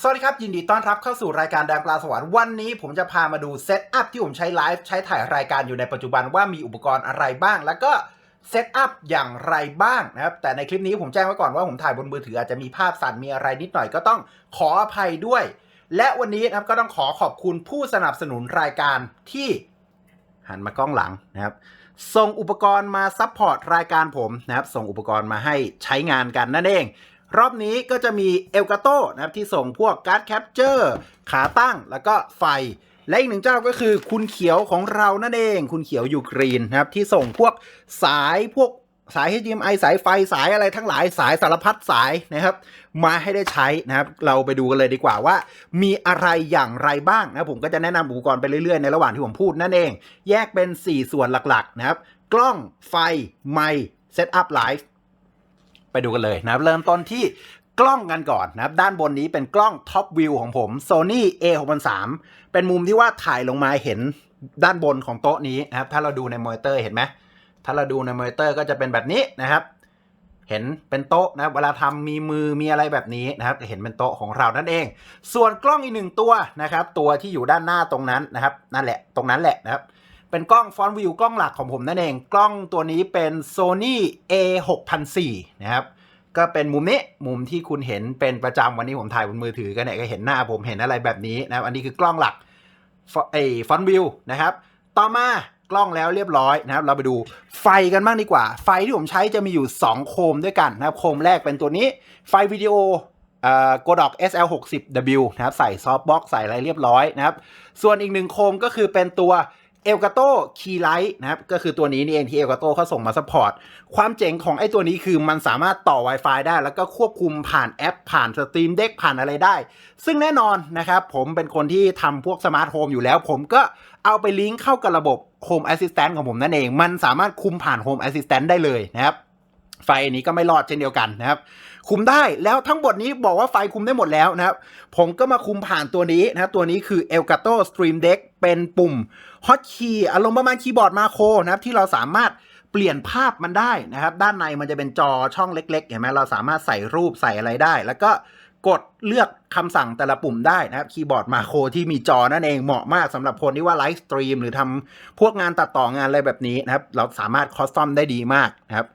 สวัสดีครับ ยินดีต้อนรับเข้าสู่รายการแดงปลาสวรรค์วันนี้ผมจะพามาดูเซตอัพที่ผมใช้ไลฟ์ใช้ถ่ายรายการอยู่ในปัจจุบันว่ามีอุปกรณ์อะไรบ้าง แล้วก็เซตอัพอย่างไรบ้างนะครับ แต่ในคลิปนี้ผมแจ้งไว้ก่อนว่าผมถ่ายบนมือถืออาจจะมีภาพสั่นมีอะไรนิดหน่อยก็ต้องขออภัยด้วย และวันนี้นะครับก็ต้องขอขอบคุณผู้สนับสนุนรายการที่หันมากล้องหลังนะครับส่งอุปกรณ์มาซัพพอร์ตรายการผมนะครับส่งอุปกรณ์มาให้ใช้งานกันนั่นเอง รอบนี้ก็จะมีเอลกาโต้นะครับที่ส่งพวกการ์ดแคปเจอร์ขาตั้งแล้วก็ไฟ และอีกหนึ่งเจ้าก็คือคุณเขียวของเรานั่นเอง คุณเขียวยูกรีนนะครับที่ส่งพวกสายพวกสาย HDMI สายไฟสายอะไรทั้งหลายสายสารพัดสายนะครับ มาให้ได้ใช้นะครับ เราไปดูกันเลยดีกว่าว่า มีอะไรอย่างไรบ้างนะผมก็จะแนะนำอุปกรณ์ไปเรื่อยๆในระหว่างที่ผมพูดนั่นเอง แยกเป็น 4 ส่วนหลักๆนะครับ กล้องไฟ ไมค์เซตอัพไลฟ์ ดูกันเลยนะครับ เริ่มต้นที่กล้องกันก่อนนะครับ ด้านบนนี้เป็นกล้องท็อปวิวของผม Sony A603 เป็นมุมที่ว่าถ่ายลงมาเห็นด้านบนของโต๊ะนี้นะครับ ถ้าเราดูในมอนิเตอร์เห็นไหมถ้าเราดูในมอนิเตอร์ก็จะเป็นแบบนี้นะครับ เห็นเป็นโต๊ะนะครับเวลาทำมีมือมีอะไรแบบนี้นะครับจะเห็นเป็นโต๊ะของเรานั่นเอง ส่วนกล้องอีกหนึ่งตัวนะครับ ตัวที่อยู่ด้านหน้าตรงนั้นนะครับ นั่นแหละ ตรงนั้นแหละนะครับ เป็นกล้องฟอนต์วิวกล้องหลักของผมนั่นเอง กล้องตัวนี้เป็น Sony A6004 นะครับ ก็เป็นมุมนี้มุมที่คุณเห็นเป็นประจำวันนี้ผมถ่ายบนมือถือกันเนี่ยก็เห็นหน้าผมเห็นอะไรแบบนี้นะครับ อันนี้คือกล้องหลักไอ้ฟอนต์วิวนะครับ ต่อมากล้องแล้วเรียบร้อยนะครับ เราไปดูไฟกันบ้างดีกว่า ไฟที่ผมใช้จะมีอยู่ 2 โคมด้วยกันนะครับ โคมแรกเป็นตัวนี้ ไฟวิดีโอเอ่อ Godox SL60W นะครับ ใส่ซอฟต์บ็อกใส่อะไรเรียบร้อยนะครับ ส่วนอีกหนึ่งโคมก็คือเป็นตัว เอลกาโต้คีไลท์นะครับก็คือตัวนี้นี่เองที่เอลกาโต้เขาส่งมาซัพพอร์ตความเจ๋งของไอ้ตัวนี้คือมันสามารถต่อ Wi-Fi ได้ แล้วก็ควบคุมผ่านแอป ผ่านสตรีมเด็กผ่านอะไรได้ ซึ่งแน่นอนนะครับ ผมเป็นคนที่ทำพวกสมาร์ทโฮมอยู่แล้ว ผมก็เอาไปลิงก์เข้ากับระบบ Home Assistant ของผมนั่นเอง มันสามารถคุมผ่าน Home Assistant ได้เลยนะครับ ไฟนี้ก็ไม่รอดเช่นเดียวกันนะครับ คุมได้แล้วทั้งหมดนี้บอกว่าไฟคุมได้หมดแล้วนะครับ ผมก็มาคุมผ่านตัวนี้นะตัวนี้คือ Elgato Stream Deck เป็นปุ่ม Hotkey อารมณ์ประมาณคีย์บอร์ดมาโครนะครับ ที่เราสามารถเปลี่ยนภาพมันได้นะครับ ด้านในมันจะเป็นจอช่องเล็กๆเห็นไหมเราสามารถใส่รูปใส่อะไรได้ แล้วก็กดเลือกคำสั่งแต่ละปุ่มได้นะครับคีย์บอร์ดมาโครที่มีจอนั่นเองเหมาะมากสำหรับคนที่ว่าไลฟ์สตรีมหรือทำพวกงานตัดต่องานอะไรแบบนี้นะครับ เราสามารถคอสตอมได้ดีมากนะครับ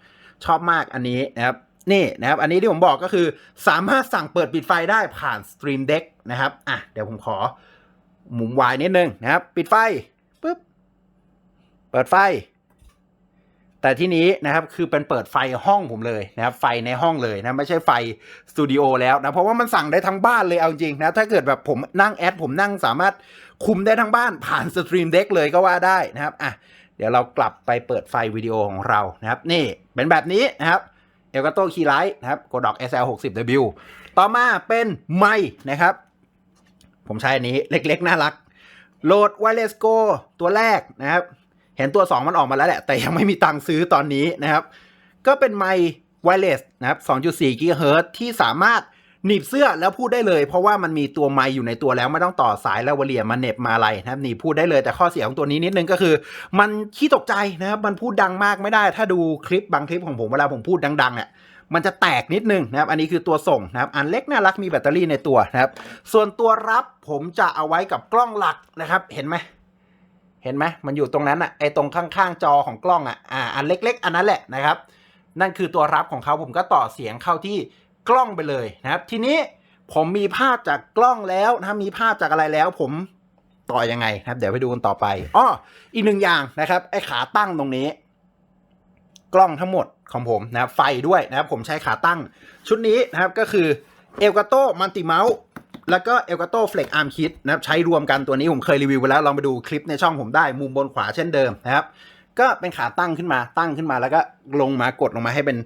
ชอบมากอันนี้นะครับ นี่นะครับ อันนี้ที่ผมบอกก็คือสามารถสั่งเปิดปิดไฟได้ผ่าน Stream Deck นะครับ อะ เดี๋ยวผมขอหมุนวายนิดนึงนะครับ ปิดไฟปุ๊บ เปิดไฟ แต่ที่นี้นะครับคือเป็นเปิดไฟห้องผมเลยนะครับ ไฟในห้องเลยนะไม่ใช่ไฟสตูดิโอแล้วนะเพราะว่ามันสั่งได้ทั้งบ้านเลยเอาจริงนะถ้าเกิดแบบผมนั่งแอดผมนั่งสามารถคุมได้ทั้งบ้านผ่าน Stream Deck เลยก็ว่าได้นะครับอะเดี๋ยวเรากลับไปเปิดไฟวิดีโอของเรานะครับ นี่เป็นแบบนี้นะครับ เอลกาโตคีไลท์นะครับโกดอก SL60W ต่อมาเป็นไม้นะครับ ผมใช้อันนี้เล็กๆ น่ารัก โหลดไวเลสโกตัวแรกนะครับ เห็นตัว 2 มันออกมาแล้วแหละ แต่ยังไม่มีตังค์ซื้อตอนนี้นะครับ ก็เป็นไมค์ Wireless นะครับ 2.4 GHz ที่สามารถ หนีบเสื้อแล้วพูดได้เลย เพราะว่ามันมีตัวไมค์อยู่ในตัวแล้วไม่ต้องต่อสายแล้ววเลียมาเน็บมาอะไรนะครับหนีพูดได้เลยแต่ข้อเสียของตัวนี้นิดนึงก็คือ มันขี้ตกใจนะครับมันพูดดังมากไม่ได้ ถ้าดูคลิปบางคลิปของผมเวลาผมพูดดังๆเนี่ยมันจะแตกนิดนึงนะครับ อันนี้คือตัวส่งนะครับ อันเล็กน่ารักมีแบตเตอรี่ในตัวนะครับ ส่วนตัวรับผมจะเอาไว้กับกล้องหลักนะครับ เห็นไหม เห็นไหม มันอยู่ตรงนั้นอะไอตรงข้างๆจอของกล้องอะอ่า อันเล็ก ๆ อันนั้นแหละนะครับ นั่นคือตัวรับของเขาผมก็ต่อเสียงเข้าที่ กล้องไปเลยนะครับ ทีนี้ผมมีภาพจากกล้องแล้วนะครับมีภาพจากอะไรแล้ว ผมต่อยังไงนะครับ เดี๋ยวไปดูกันต่อไปอ้ออีกหนึ่งอย่างนะครับไอ้ขาตั้งตรงนี้ กล้องทั้งหมดของผมนะครับ ไฟด้วยนะครับ ผมใช้ขาตั้ง ชุดนี้นะครับก็คือ Elgato Multi Mouse แล้วก็ Elgato Flex Arm Kit นะครับใช้รวมกันตัวนี้ผมเคยรีวิวไปแล้ว ลองไปดูคลิปในช่องผมได้มุมบนขวาเช่นเดิมนะครับ ก็เป็นขาตั้งขึ้นมาตั้งขึ้นมาแล้วก็ลงมากดลงมาให้เป็น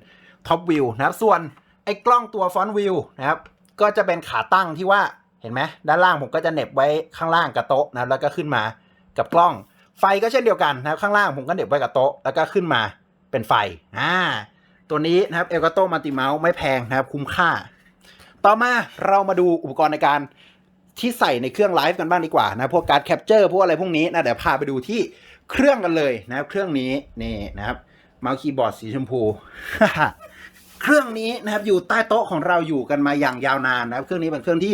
ท็อปวิวนะครับส่วน ไอ้กล้องตัวฟอนต์วิวนะครับ ก็จะเป็นขาตั้งที่ว่าเห็นไหมด้านล่างผมก็จะเน็บไว้ข้างล่างกับโต๊ะนะแล้วก็ขึ้นมากับกล้อง ไฟก็เช่นเดียวกันนะครับข้างล่างผมก็เน็บไว้กับโต๊ะแล้วก็ขึ้นมาเป็นไฟอ่าตัวนี้นะครับเอลกาโตมัลติเมาส์ไม่แพงนะครับคุ้มค่า ต่อมาเรามาดูอุปกรณ์ในการที่ใส่ในเครื่องไลฟ์กันบ้างดีกว่านะพวกการแคปเจอร์พวกอะไรพวกนี้นะเดี๋ยวพาไปดูที่เครื่องกันเลยนะครับเครื่องนี้นี่นะครับเมาส์คีย์บอร์ดสีชมพู เครื่องนี้นะครับอยู่ใต้โต๊ะของเราอยู่กันมาอย่างยาวนานนะครับ เครื่องนี้เป็นเครื่องที่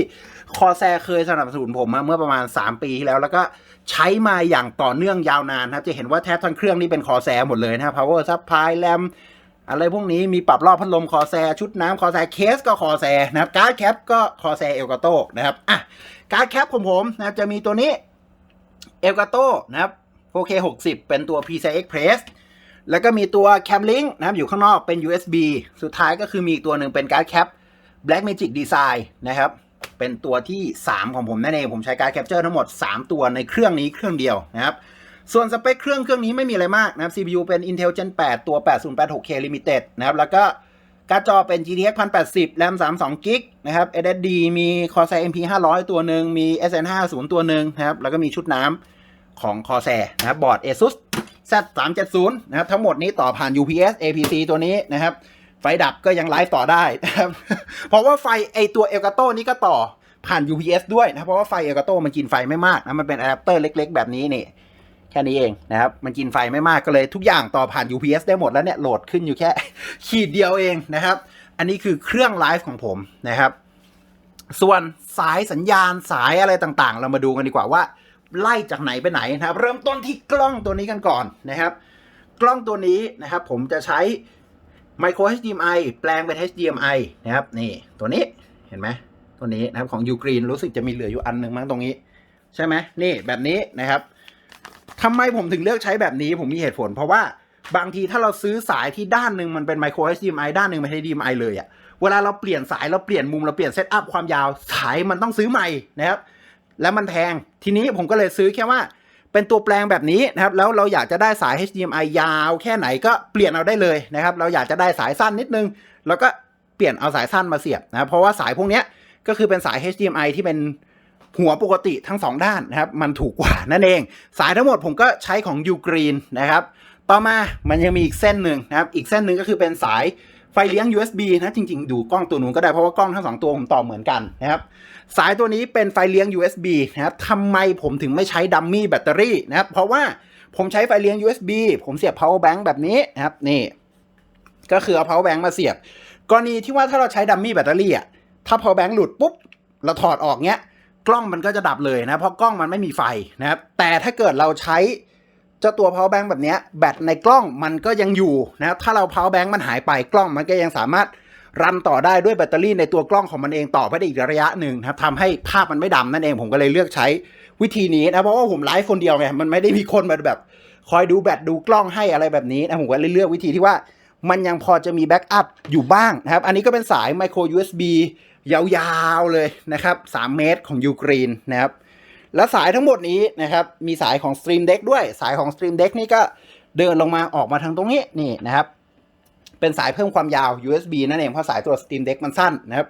คอแซเคยสนับสนุนผมมาเมื่อประมาณ 3 ปีที่แล้ว แล้วก็ใช้มาอย่างต่อเนื่องยาวนานนะครับ จะเห็นว่าแทบทั้งเครื่องนี้เป็นคอแซหมดเลยนะครับ power supply RAM อะไรพวกนี้มีปรับรอบพัดลมคอแซชุดน้ำคอแซเคสก็คอแซนะครับการ์ดแคปก็คอแซเอลกาโตนะครับอะการ์ดแคปของผมนะครับจะมีตัวนี้เอลกาโตนะครับ 4K 60 เป็นตัว PCI Express แล้วก็มีตัว Cam Link นะครับอยู่ข้างนอกเป็น USB สุดท้ายก็คือมีอีกตัวหนึ่งเป็นการ์ดแคป Black Magic Design นะครับ เป็นตัวที่ 3 ของผมนั่นเองผมใช้การ์ดแคปเจอร์ทั้งหมด 3 ตัวในเครื่องนี้เครื่องเดียวนะครับ ส่วนสเปคเครื่องเครื่องนี้ไม่มีอะไรมากนะครับ CPU เป็น Intel Gen 8 ตัว 8086K Limited นะครับ แล้วก็การ์ดจอเป็น GTX 1080 RAM 32 g b นะครับ SSD มี Corsair MP 500 ตัวหนึ่งมี SN 50ตัวหนึ่งนะครับ แล้วก็มีชุดน้ำของ Corsair นะครับบอร์ด ASUS Z370 นะครับทั้งหมดนี้ต่อผ่าน UPS APC ตัวนี้นะครับ ไฟดับก็ยังไลฟ์ต่อได้นะครับเพราะว่าไฟไอตัวเอลกาโตนี้ก็ต่อผ่าน UPS ด้วยนะเพราะว่าไฟเอลกาโตมันกินไฟไม่มากนะมันเป็นอะแดปเตอร์เล็ก ๆ แบบนี้นี่แค่นี้เองนะครับ มันกินไฟไม่มากก็เลยทุกอย่างต่อผ่าน UPS ได้หมดแล้วเนี่ยโหลดขึ้นอยู่แค่ ขีดเดียวเองนะครับ อันนี้คือเครื่องไลฟ์ของผมนะครับ ส่วนสายสัญญาณสายอะไรต่างๆ เรามาดูกันดีกว่าว่า ไล่จากไหนไปไหนนะครับ เริ่มต้นที่กล้องตัวนี้กันก่อนนะครับ กล้องตัวนี้นะครับ ผมจะใช้ micro HDMI แปลงเป็น HDMI นะครับ นี่ตัวนี้เห็นไหมตัวนี้นะครับของ Ugreen รู้สึกจะมีเหลืออยู่อันหนึ่งมั้งตรงนี้ ใช่ไหมนี่แบบนี้นะครับทำไมผมถึงเลือกใช้แบบนี้ผมมีเหตุผล เพราะว่าบางทีถ้าเราซื้อสายที่ด้านหนึ่งมันเป็น micro HDMI ด้านหนึ่งเป็น HDMI เลยอะเวลาเราเปลี่ยนสายเราเปลี่ยนมุมเราเปลี่ยนเซตอัพความยาวสายมันต้องซื้อใหม่นะครับ แล้วมันแพง ทีนี้ผมก็เลยซื้อแค่ว่าเป็นตัวแปลงแบบนี้นะครับ แล้วเราอยากจะได้สาย HDMI ยาวแค่ไหนก็เปลี่ยนเอาได้เลยนะครับ เราอยากจะได้สายสั้นนิดนึง แล้วก็เปลี่ยนเอาสายสั้นมาเสียบนะครับ เพราะว่าสายพวกนี้ก็คือเป็นสาย HDMI ที่เป็นหัวปกติทั้งสองด้านนะครับ มันถูกกว่านั่นเอง สายทั้งหมดผมก็ใช้ของ Ugreen นะครับ ต่อมามันยังมีอีกเส้นหนึ่งนะครับ อีกเส้นหนึ่งก็คือเป็นสาย ไฟเลี้ยง USB นะจริง ๆ ดูกล้องตัวนู้นก็ได้เพราะว่ากล้องทั้งสองตัวผมต่อเหมือนกันนะครับสายตัวนี้เป็นไฟเลี้ยง USB นะครับทำไมผมถึงไม่ใช้ดัมมี่แบตเตอรี่นะครับเพราะว่าผมใช้ไฟเลี้ยง USB ผมเสียบ power bank แบบนี้นะครับนี่ ก็คือเอา power bank มาเสียบ กรณีที่ว่าถ้าเราใช้ดัมมี่แบตเตอรี่อะถ้า power bank หลุดปุ๊บเราถอดออกเนี้ยกล้องมันก็จะดับเลยนะเพราะกล้องมันไม่มีไฟนะครับแต่ถ้าเกิดเราใช้ จ้าตัว power bank แบบนี้แบตในกล้องมันก็ยังอยู่นะครับถ้าเรา power bank มันหายไปกล้องมันก็ยังสามารถรันต่อได้ด้วยแบตเตอรี่ในตัวกล้องของมันเองต่อไปได้อีกระยะหนึ่งนะครับทำให้ภาพมันไม่ดำนั่นเองผมก็เลยเลือกใช้วิธีนี้นะเพราะว่าผมไลฟ์คนเดียวไงมันไม่ได้มีคนมาแบบคอยดูแบตดูกล้องให้อะไรแบบนี้นะผมก็เลยเลือกวิธีที่ว่ามันยังพอจะมีแบ็กอัพอยู่บ้างนะครับ อันนี้ก็เป็นสาย micro USB ยาวๆเลยนะครับ 3 เมตรของ Ugreen นะครับ และสายทั้งหมดนี้นะครับมีสายของ Stream Deck ด้วยสายของ Stream Deck นี่ก็เดินลงมาออกมาทางตรงนี้นี่นะครับ เป็นสายเพิ่มความยาว USB นั่นเองเพราะสายตัว Steam Deck มันสั้นนะครับ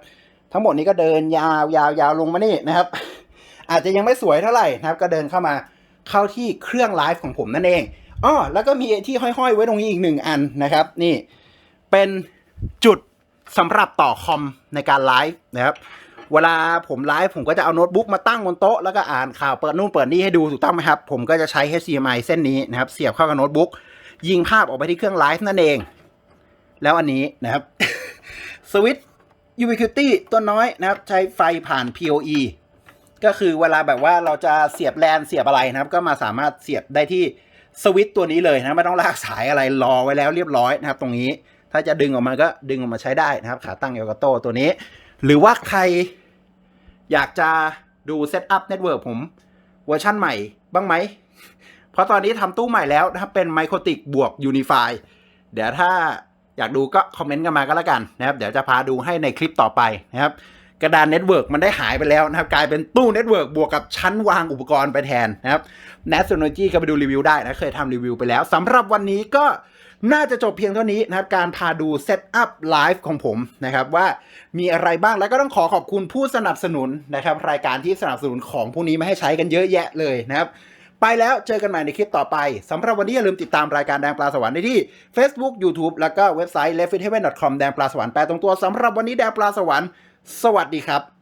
ทั้งหมดนี้ก็เดินยาวยาวยาวลงมานี่นะครับ อาจจะยังไม่สวยเท่าไหร่นะครับ ก็เดินเข้ามาเข้าที่เครื่องไลฟ์ของผมนั่นเองอ้อแล้วก็มีที่ห้อยๆ ไว้ตรงนี้อีกหนึ่งอันนะครับ นี่เป็นจุดสำหรับต่อคอมในการไลฟ์นะครับ เวลาผมไลฟ์ผมก็จะเอาโน้ตบุ๊กมาตั้งบนโต๊ะแล้วก็อ่านข่าวเปิดนู่นเปิดนี่ให้ดูถูกต้องไหมครับ ผมก็จะใช้ HDMI เส้นนี้นะครับ เสียบเข้ากับโน้ตบุ๊กยิงภาพออกไปที่เครื่องไลฟ์นั่นเอง แล้วอันนี้นะครับสวิตช์ Ubiquiti ตัวน้อยนะครับ ใช้ไฟผ่าน PoE ก็คือเวลาแบบว่าเราจะเสียบแลนเสียบอะไรนะครับ ก็มาสามารถเสียบได้ที่สวิตตัวนี้เลยนะไม่ต้องลากสายอะไรรอไว้แล้วเรียบร้อยนะครับ ตรงนี้ถ้าจะดึงออกมาก็ดึงออกมาใช้ได้นะครับ ขาตั้งเอลกาโตตัวนี้ หรือว่าใครอยากจะดูเซตอัพเน็ตเวิร์กผมเวอร์ชั่นใหม่บ้างไหม เพราะตอนนี้ทำตู้ใหม่แล้วนะครับเป็นไมโครติกบวกยูนิฟายเดี๋ยวถ้าอยากดูก็คอมเมนต์กันมาก็แล้วกันนะครับ เดี๋ยวจะพาดูให้ในคลิปต่อไปนะครับ กระดานเน็ตเวิร์กมันได้หายไปแล้วนะครับ กลายเป็นตู้เน็ตเวิร์กบวกกับชั้นวางอุปกรณ์ไปแทนนะครับ n a s o n o l o g y ก็ไปดูรีวิวได้นะ เคยทำรีวิวไปแล้วสำหรับวันนี้ก็ น่าจะจบเพียงเท่านี้นะครับ การพาดูเซตอัพไลฟ์ของผมนะครับว่ามีอะไรบ้างแล้วก็ต้องขอขอบคุณผู้สนับสนุนนะครับ รายการที่สนับสนุนของพวกนี้มาให้ใช้กันเยอะแยะเลยนะครับ ไปแล้วเจอกันใหม่ในคลิปต่อไปสำหรับวันนี้อย่าลืมติดตามรายการแดงปลาสวรรค์ได้ที่ Facebook YouTube แล้วก็เว็บไซต์ l e f t h e a v e n c o m แดงปลาสวรรค์แปลตรงตัวสำหรับวันนี้แดงปลาสวรรค์สวัสดีครับ